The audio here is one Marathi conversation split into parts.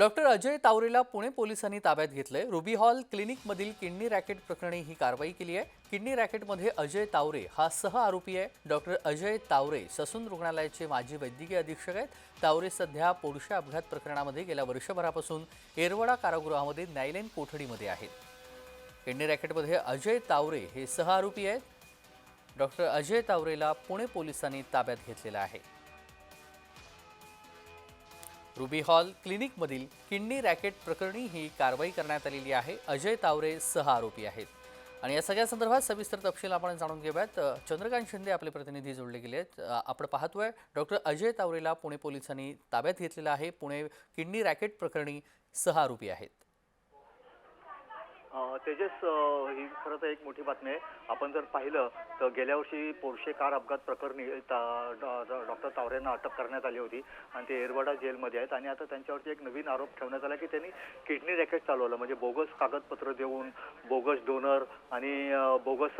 डॉक्टर अजय तावरेला पुणे पोलिसांनी ताब्यात घेतलंय. रुबी हॉल क्लिनिकमधील किडनी रॅकेट प्रकरणी ही कारवाई केली आहे. किडनी रॅकेटमध्ये अजय तावरे हा सह आरोपी आहे. डॉक्टर अजय तावरे ससून रुग्णालयाचे माजी वैद्यकीय अधीक्षक आहेत. तावरे सध्या पोडशा अपघात प्रकरणामध्ये गेल्या वर्षभरापासून येरवडा कारागृहामध्ये न्यायालयीन कोठडीमध्ये आहेत. किडनी रॅकेटमध्ये अजय तावरे हे सह आरोपी आहेत. डॉक्टर अजय तावरेला पुणे पोलिसांनी ताब्यात घेतलेलं आहे. रुबी हॉल क्लिनिकमधील किडनी रॅकेट प्रकरणी ही कारवाई करण्यात आलेली आहे. अजय तावरे सह आरोपी आहेत. आणि या सगळ्या संदर्भात सविस्तर तपशील आपण जाणून घेऊयात. चंद्रकांत शिंदे आपले प्रतिनिधी जोडले गेले आहेत. आपण पाहतोय डॉक्टर अजय तावरेला पुणे पोलिसांनी ताब्यात घेतलेलं आहे. पुणे किडनी रॅकेट प्रकरणी सह आरोपी आहेत. तेजस ही खरं तर एक मोठी बातमी आहे. आपण जर पाहिलं तर गेल्या वर्षी पोर्शे कार अपघात प्रकरणी ता- डॉ- डॉ- डॉक्टर तावरेंना अटक करण्यात आली होती. आणि ते एरवाडा जेलमध्ये आहेत. आणि आता त्यांच्यावरती एक नवीन आरोप ठेवण्यात आला की त्यांनी किडनी रॅकेट चालवलं. म्हणजे बोगस कागदपत्र देऊन बोगस डोनर आणि बोगस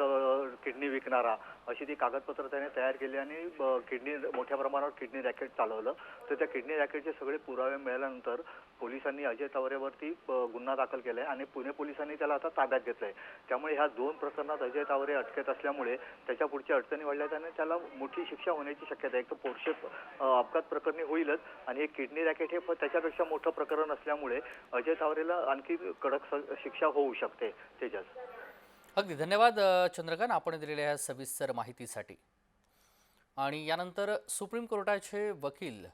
किडनी विकणारा अशी ती कागदपत्र त्याने तयार केली आणि ब- किडनी मोठ्या प्रमाणावर किडनी रॅकेट चालवलं. तर त्या किडनी रॅकेटचे सगळे पुरावे मिळाल्यानंतर पोलिसांनी अजय तावरेवरती गुन्हा दाखल केला आहे आणि पुणे पोलिसांनी त्याला आता ताब्यात घेतलंय. त्यामुळे ह्या दोन प्रकरणात अजय तावरे अटकेत असल्यामुळे त्याच्या पुढच्या अडचणी वाढल्यात आणि त्याला मोठी शिक्षा होण्याची शक्यता आहे. एक तर पोर्शे अपघात प्रकरणी होईलच आणि हे किडनी रॅकेट हे त्याच्यापेक्षा मोठं प्रकरण असल्यामुळे अजय तावरेला आणखी कडक स- शिक्षा होऊ शकते तेजस. अगदी. धन्यवाद चंद्रकांत. आपण दिलेल्या ह्या सविस्तर माहितीसाठी. आणि यानंतर सुप्रीम कोर्टाचे वकील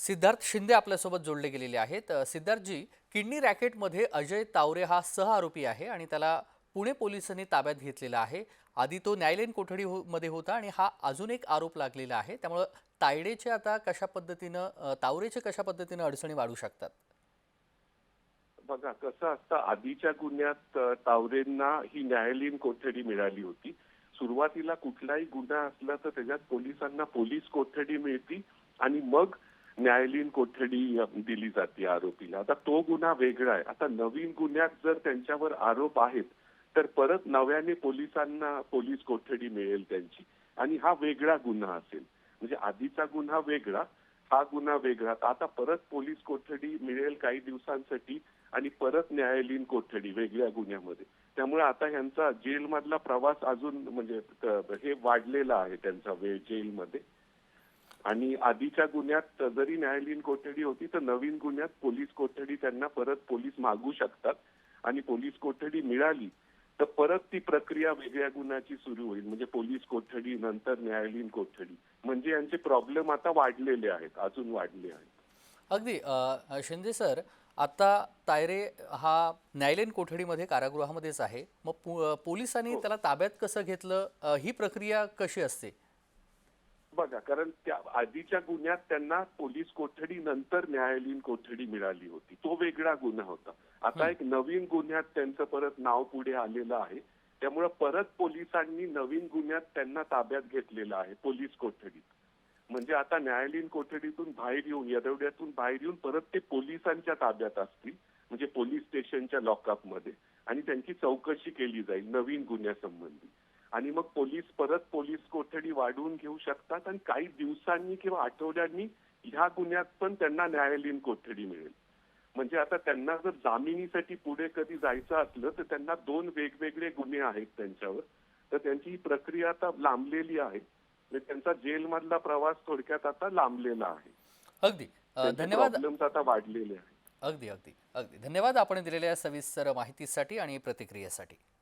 सिद्धार्थ शिंदे आपल्यासोबत जोडले गेलेले आहेत. सिद्धार्थजी किडनी रॅकेटमध्ये अजय तावरे हा सह आरोपी आहे आणि त्याला पुणे पोलिसांनी ताब्यात घेतलेला आहे. आधी तो न्यायालयीन कोठडी हो मध्ये होता आणि हा अजून एक आरोप लागलेला आहे. त्यामुळं तायडेचे आता कशा पद्धतीनं तावरेचे कशा पद्धतीनं अडचणी वाढू शकतात? बघा कसं असतं आधीच्या गुन्ह्यात तावरेंना ही न्यायालयीन कोठडी मिळाली होती. सुरुवातीला कुठलाही गुन्हा असला तर त्याच्यात पोलिसांना पोलीस कोठडी मिळती आणि मग न्यायालयीन कोठडी दिली जाते आरोपीला. आता तो गुन्हा वेगळा आहे. आता नवीन गुन्ह्यात जर त्यांच्यावर आरोप आहेत तर परत नव्याने पोलिसांना पोलीस कोठडी मिळेल त्यांची. आणि हा वेगळा गुन्हा असेल. म्हणजे आधीचा गुन्हा वेगळा हा गुन्हा वेगळा. आता परत पोलीस कोठडी मिळेल काही दिवसांसाठी आणि परत न्यायालयीन कोठडी वेगळ्या गुन्ह्यामध्ये. त्यामुळे आता ह्यांचा जेलमधला प्रवास अजून म्हणजे हे वाढलेला आहे त्यांचा वेळ जेलमध्ये. आणि आधीच्या गुन्ह्यात जरी न्यायालयीन कोठडी होती तर नवीन गुन्ह्यात पोलीस कोठडी त्यांना परत पोलीस मागू शकतात. आणि पोलीस कोठडी मिळाली तर परत ती प्रक्रिया वेगळ्या गुन्ह्याची सुरू होईल. म्हणजे पोलीस कोठडी नंतर न्यायालयीन कोठडी. म्हणजे यांचे प्रॉब्लेम आता वाढलेले आहेत अजून वाढले आहेत. अगदी शिंदे सर आता तायरे हा न्यायालयीन कोठडीमध्ये कारागृहामध्येच आहे. मग पो- पोलिसांनी त्याला ताब्यात कसं घेतलं? ही प्रक्रिया कशी असते? बघा कारण त्या आधीच्या गुन्ह्यात त्यांना पोलीस कोठडी नंतर न्यायालयीन कोठडी मिळाली होती. तो वेगळा गुन्हा होता. आता एक नवीन गुन्ह्यात त्यांचं परत नाव पुढे आलेलं आहे. त्यामुळे परत पोलिसांनी नवीन गुन्ह्यात त्यांना ताब्यात घेतलेलं आहे पोलीस कोठडीत. म्हणजे आता न्यायालयीन कोठडीतून बाहेर येऊन येरवड्यातून बाहेर येऊन परत ते पोलिसांच्या ताब्यात असतील म्हणजे पोलीस स्टेशनच्या लॉकअपमध्ये. आणि त्यांची चौकशी केली जाईल नवीन गुन्ह्यासंबंधी. आणि मग पोलीस परत पोलीस कोठडी वाढवून घेऊ शकतात आणि काही दिवसांनी किंवा आठवड्यांनी ह्या गुन्ह्यात पण त्यांना न्यायालयीन कोठडी मिळेल. म्हणजे आता त्यांना जर जामिनीसाठी पुढे कधी जायचं असलं तर त्यांना दोन वेगवेगळे गुन्हे आहेत त्यांच्यावर. तर त्यांची ही प्रक्रिया आता लांबलेली आहे. म्हणजे त्यांचा जेलमधला प्रवास थोडक्यात आता लांबलेला आहे. अगदी. धन्यवाद. आता वाढलेले आहेत. अगदी अगदी. अगदी. धन्यवाद आपण दिलेल्या सविस्तर माहितीसाठी आणि प्रतिक्रियेसाठी.